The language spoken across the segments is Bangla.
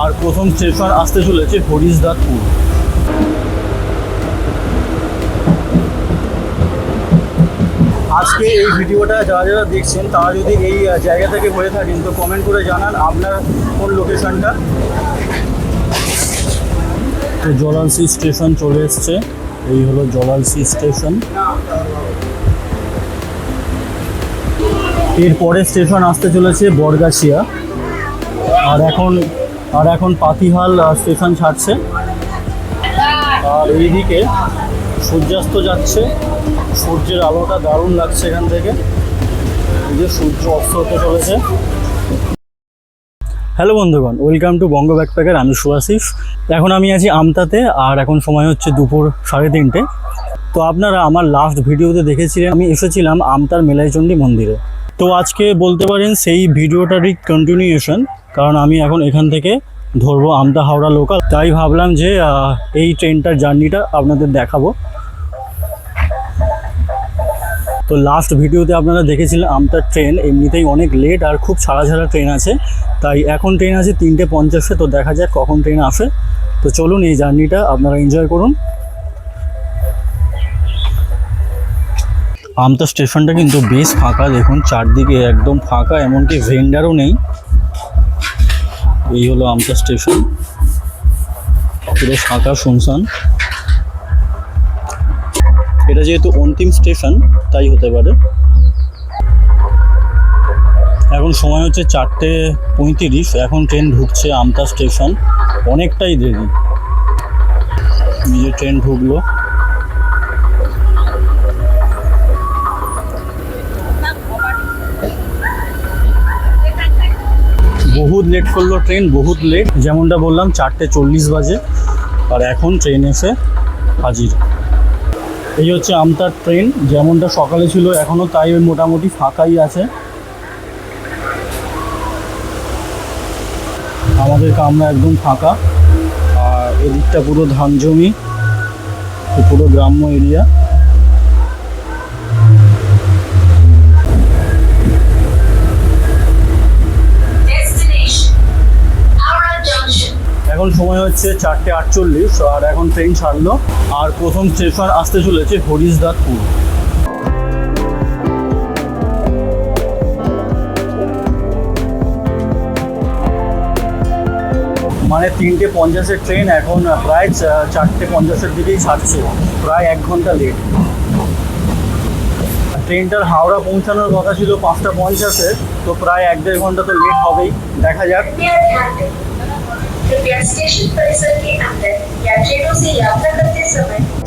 আর প্রথম স্টেশন আসতে চলেছে হরিশদাসপুর। আজকে এই ভিডিওটা যারা যারা দেখছেন, তারা যদি এই জায়গা থেকে হয়ে থাকেন, তো কমেন্ট করে জানান আপনার কোন লোকেশনটা তো জলালসি স্টেশন চলে এসছে। এই হলো জলালসি স্টেশনের পরে স্টেশন আসতে চলেছে বরগাছিয়া। আর এখন আর এখন পাতিহাল স্টেশন ছাড়ছে। আর এইদিকে সূর্যাস্ত যাচ্ছে। সূর্যের আলোটা দারুণ লাগছে এখান থেকে। এই যে সূর্য অস্ত হতে চলেছে। হ্যালো বন্ধুগণ, ওয়েলকাম টু বঙ্গ ব্যাকপ্যাকার, আমি সুভাশিস। এখন আমি আছি আমতাতে, আর এখন সময় হচ্ছে দুপুর সাড়ে তিনটে। তো আপনারা আমার লাস্ট ভিডিওতে দেখেছিলেন, আমি এসেছিলাম আমতার মেলাইচণ্ডী মন্দিরে। তো আজকে বলতে পারেন সেই ভিডিওটারই কন্টিনিউয়েশন কারণ আমি এখন এখান থেকে ধরবো আমতা হাওড়া লোকাল তাই ভাবলাম যে এই ট্রেনটার জার্নিটা আপনাদের দেখাবো। তো লাস্ট ভিডিওতে আপনারা দেখেছিলেন আমতার ট্রেন এমনিতেই অনেক লেট আর খুব ছাড়া ছাড়া ট্রেন আছে। তাই এখন ট্রেন আছে তিনটে পঞ্চাশে, তো দেখা যাক কখন ট্রেন আসে। তো চলুন এই জার্নিটা আপনারা এনজয় করুন। আমতা স্টেশনটা কিন্তু বেশ ফাঁকা, দেখুন, চারদিকে একদম ফাঁকা, এমনকি ভেন্ডারও নেই। এই হলো আমতা স্টেশন। পুরো ফাঁকা শুনশান। এটা যেহেতু অন্তিম স্টেশন, তাই হতে পারে। এখন সময় হচ্ছে চারটে পঁয়ত্রিশ, এখন ট্রেন ঢুকছে আমতা স্টেশন। অনেকটাই দেরি। যে ট্রেন ঢুকলো। বহুত লেট করল ট্রেন বহুত লেট যেমনটা বললাম, চারটে চল্লিশ বাজে। আর এখন ট্রেন এসে হাজির। এই হচ্ছে আমতার ট্রেন যেমনটা সকালে ছিল এখনও তাই মোটামুটি ফাঁকাই আছে। আমাদের কামরা একদম ফাঁকা। আর এদিকটা পুরো ধান জমি পুরো গ্রাম্য এরিয়া এখন সময় হচ্ছে চারটে আটচল্লিশ, আর এখন ট্রেন ছাড়লো, আর প্রথম স্টেশন আসতে চলেছে হরিশদাসপুর। মানে তিনটে পঞ্চাশের ট্রেন এখন প্রায় চারটে পঞ্চাশের দিকেই ছাড়ছে, প্রায় এক ঘণ্টা লেট ট্রেনটার হাওড়া পৌঁছানোর কথা ছিল পাঁচটা পঞ্চাশে, তো প্রায় এক দেড় ঘণ্টা তো লেট হবেই। দেখা যাক। कृपया ध्यान दें कृपया स्टेशन परिसर के अंदर या ट्रेनों से यात्रा करते समय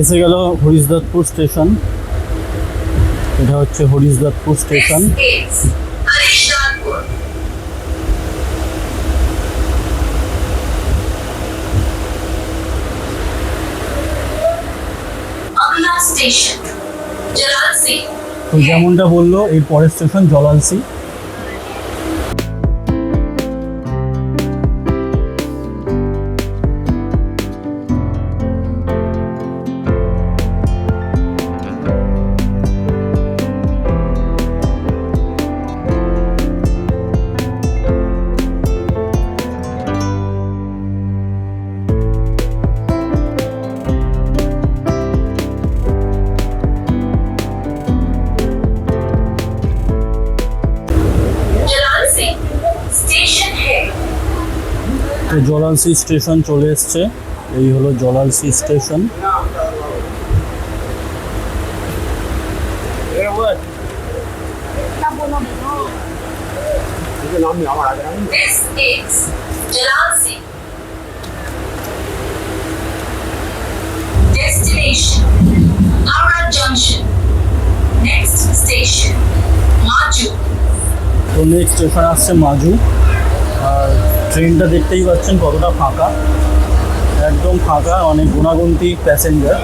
এসে গেল হরিশদাসপুর স্টেশন এটা হচ্ছে হরিশদাতপুর স্টেশন। তো যেমনটা বলল এর পরের স্টেশন জলালসি তো জলালসি স্টেশন চলে এসছে। এই হলো জলালসি স্টেশন। আসছে মাজু আর ট্রেনটা দেখতেই পাচ্ছেন কতটা ফাঁকা। একদম ফাঁকা অনেক গুণাগুন্তি প্যাসেঞ্জার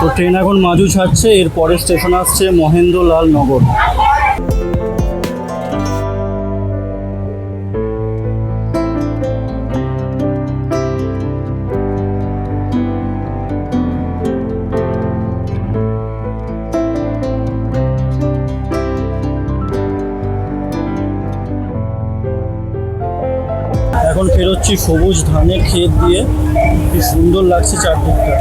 তো ট্রেন এখন মাজু ছাড়ছে এর পরের স্টেশন আসছে মহেন্দ্রলাল নগর। এখন ফেরোচ্ছি সবুজ ধানের ক্ষেত দিয়ে। কি সুন্দর লাগছে চারদিকটা।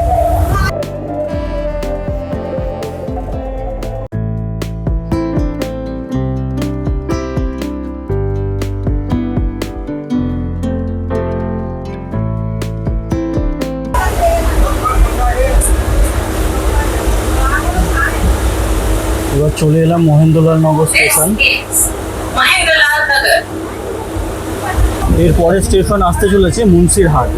এবার চলে এলাম Mahendralal Nagar station. Mahendralal Nagar. এর পরের স্টেশন আসতে চলেছে মুন্সিরহাট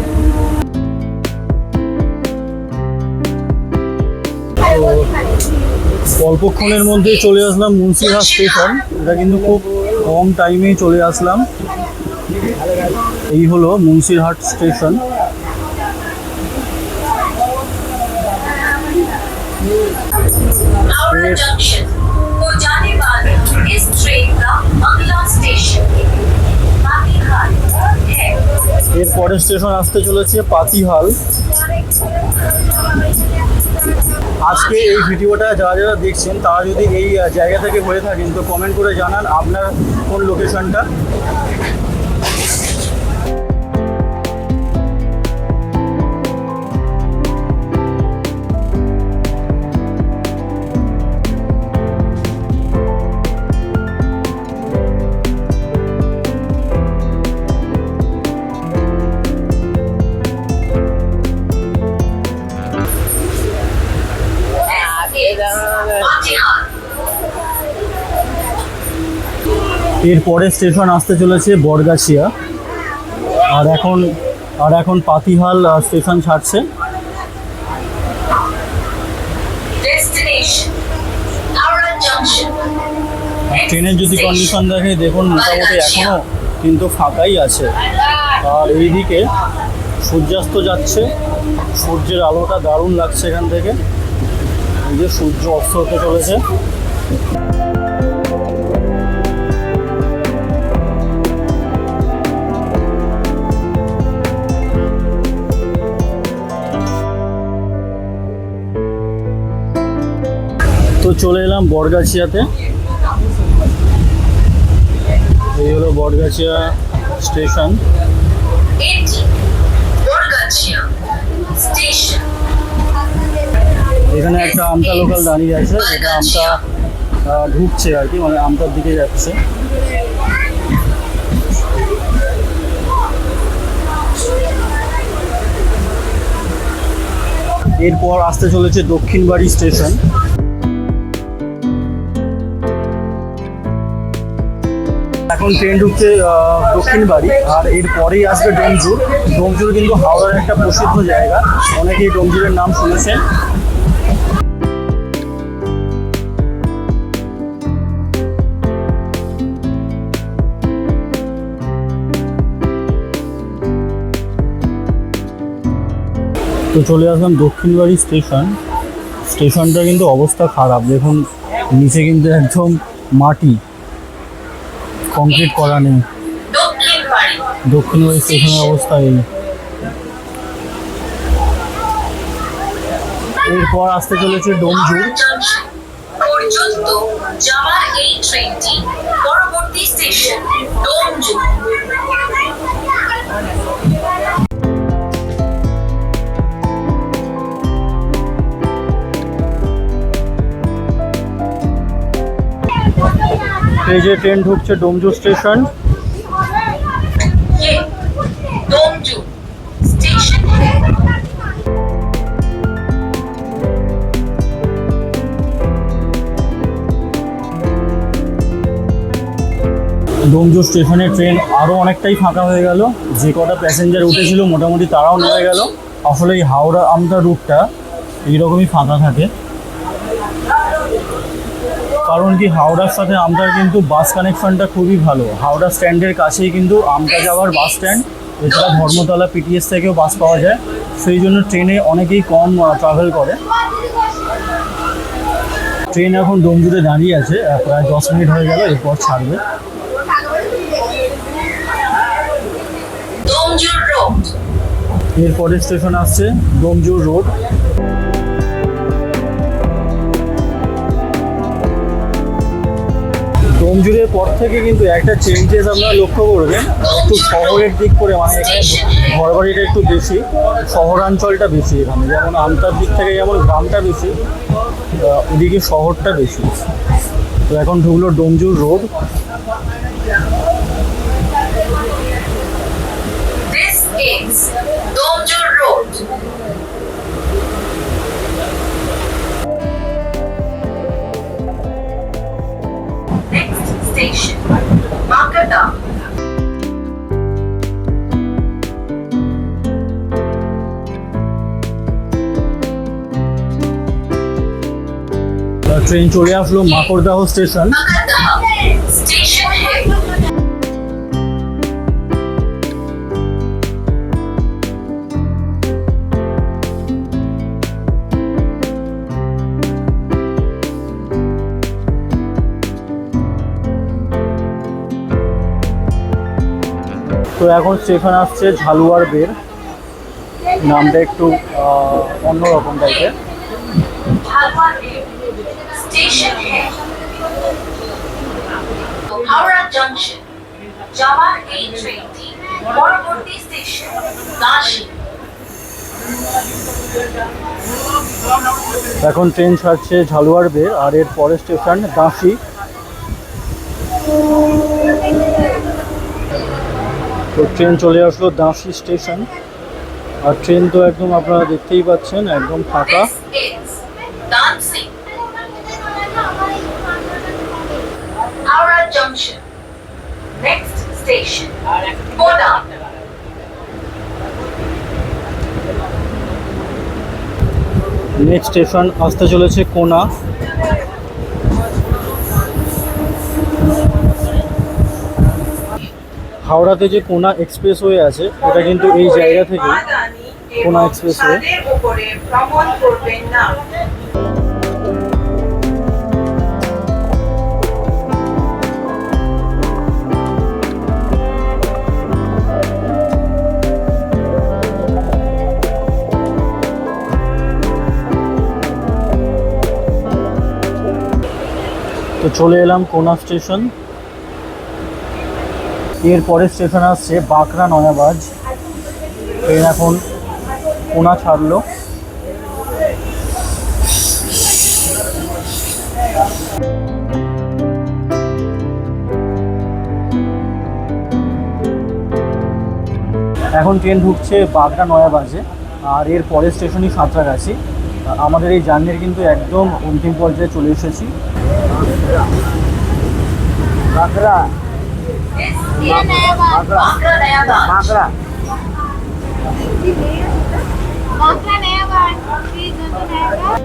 তো অল্পক্ষণের মধ্যে চলে আসলাম মুন্সিরহাট স্টেশন এটা কিন্তু খুব কম টাইমেই চলে আসলাম এই হলো মুন্সিরহাট স্টেশন Howrah Junction को जाने वाली इस ट्रेन का अगला এর পরের স্টেশন আসতে চলেছে পাতিহাল আজকে এই ভিডিওটা যারা যারা দেখছেন, তারা যদি এই জায়গা থেকে হয়ে থাকেন, তো কমেন্ট করে জানান আপনার কোন লোকেশনটা এর পরের স্টেশন আসতে চলেছে বরগাছিয়া আর এখন আর এখন পাতিহাল স্টেশন ছাড়ছে। ট্রেনের যদি কন্ডিশন দেখে দেখুন মোটামুটি এখনও কিন্তু ফাঁকাই আছে। আর এইদিকে সূর্যাস্ত যাচ্ছে। সূর্যের আলোটা দারুণ লাগছে এখান থেকে। এই যে সূর্য অস্ত হতে চলেছে। চলে এলাম বরগাছিয়াতে এই হলো বটগাছিয়া স্টেশন। এটি এখানে একটা আমতা লোকাল দাঁড়িয়ে আছে যেটা আমতা ঢুকছে আর কি মানে আমতার দিকে যাচ্ছে। এরপর আসতে চলেছে দক্ষিণবাড়ি স্টেশন। এখন ট্রেন ঢুকছে দক্ষিণ বাড়ি, আর এরপরেই আসবে ডোমজুর। ডোমজুর কিন্তু হাওড়ার একটা প্রসিদ্ধ জায়গা, অনেকেই ডোমজুরের নাম শুনেছেন। তো চলে আসলাম দক্ষিণবাড়ি স্টেশন। স্টেশনটা কিন্তু অবস্থা খারাপ, দেখুন, নিচে কিন্তু একদম মাটি। কংক্রিট করা নেই। দক্ষিণ ওই স্টেশনের অবস্থা এই। এরপর আসতে চলেছে ডোমজুর পর্যন্ত যাওয়ার এই ট্রেনটি এই যে ট্রেন ঢুকছে ডোমজু স্টেশন। ডোমজু স্টেশনে। ট্রেন আরও অনেকটাই ফাঁকা হয়ে গেল। যে কটা প্যাসেঞ্জার উঠেছিল মোটামুটি তারাও নেমে গেল। আসলে এই হাওড়া আমদা রুটটা এইরকমই ফাঁকা থাকে। কারণ কি হাওড়ার সাথে আমতার কিন্তু বাস কানেকশনটা খুবই ভালো। হাওড়া স্ট্যান্ডের কাছেই কিন্তু আমতা যাওয়ার বাস স্ট্যান্ড এছাড়া ধর্মতলা পিটিএস থেকেও বাস পাওয়া যায়। সেই জন্য ট্রেনে অনেকেই কম ট্রাভেল করে। ট্রেন এখন ডোমজুড়ে দাঁড়িয়ে আছে প্রায় দশ মিনিট হয়ে গেল এরপর ছাড়বে। Domjur Road. এরপরে স্টেশন আসছে ডোমজুর রোড ডোমজুরের পর থেকে কিন্তু একটা চেঞ্জেস আপনারা লক্ষ্য করবেন। একটু শহরের দিক করে মানে এখানে ঘরবাড়িটা একটু বেশি, শহরাঞ্চলটা বেশি এখানে। যেমন আমতার দিক থেকে যেমন গ্রামটা বেশি ওদিকে শহরটা বেশি। তো এখন ঢুকলো Domjur road. This is Road. Station, Makata. Train চলে আসলো মাকড়দাহ স্টেশন তো এখন স্টেশন আসছে ঝালুয়ার বের। নামটা একটু অন্যরকম টাইপের এখন ট্রেন ছাড়ছে ঝালুয়ার বের আর এর পরের স্টেশন দাসি তো ট্রেন চলে আসলো দাসি স্টেশন। আর ট্রেন তো একদম আপনারা দেখতেই পাচ্ছেন একদম ফাঁকা. নেক্সট স্টেশন আসতে চলেছে কোনা। হাওড়াতে যে কোনা এক্সপ্রেসওয়ে আছে, ওটা কিন্তু এই জায়গা থেকে কোনা এক্সপ্রেসওয়ে। তো চলে এলাম কোনা স্টেশন। এর পরের স্টেশন আসছে বাঁকড়া নয়াবাজ। ট্রেন এখন কোনা ছাড়লো। এখন ট্রেন ঢুকছে বাগড়া নয়াবাজে, আর এর পরের স্টেশনই সাঁতরাগাছি। আমাদের এই জার্নির কিন্তু একদম অন্তিম পর্যায়ে চলে এসেছি। বাগড়া This is Bakra Nayabad. Bagra Bakla naya var? Please go to naya var.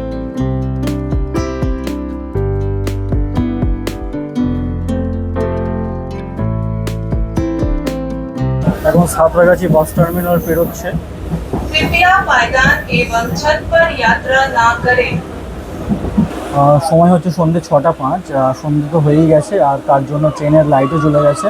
এখন সাঁতরাগাছি বাস টার্মিনাল পেরোচ্ছে कृपया पायदान एवं छत पर यात्रा ना करें আহ, সময় হচ্ছে সন্ধ্যে ছটা পাঁচ সন্ধ্যে তো হয়েই গেছে, আর তার জন্য ট্রেনের লাইটও জ্বলে গেছে।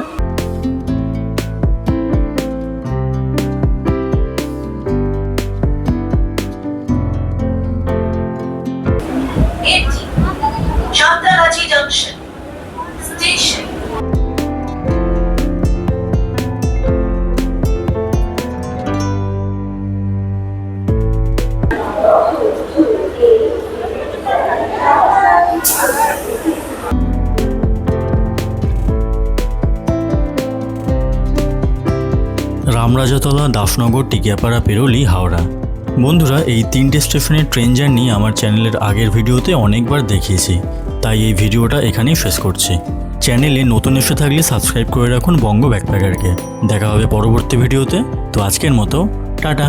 রামরাজাতলা দাসনগর টিকিয়াপাড়া পেরোলি, হাওড়া। বন্ধুরা, এই তিনটে স্টেশনের ট্রেন জার্নি আমার চ্যানেলের আগের ভিডিওতে অনেকবার দেখিয়েছি, তাই এই ভিডিওটা এখানেই শেষ করছি। চ্যানেলে নতুন এসে থাকলে সাবস্ক্রাইব করে রাখুন বঙ্গ ব্যাকপ্যাকারকে। দেখা হবে পরবর্তী ভিডিওতে, তো আজকের মতো, টাটা।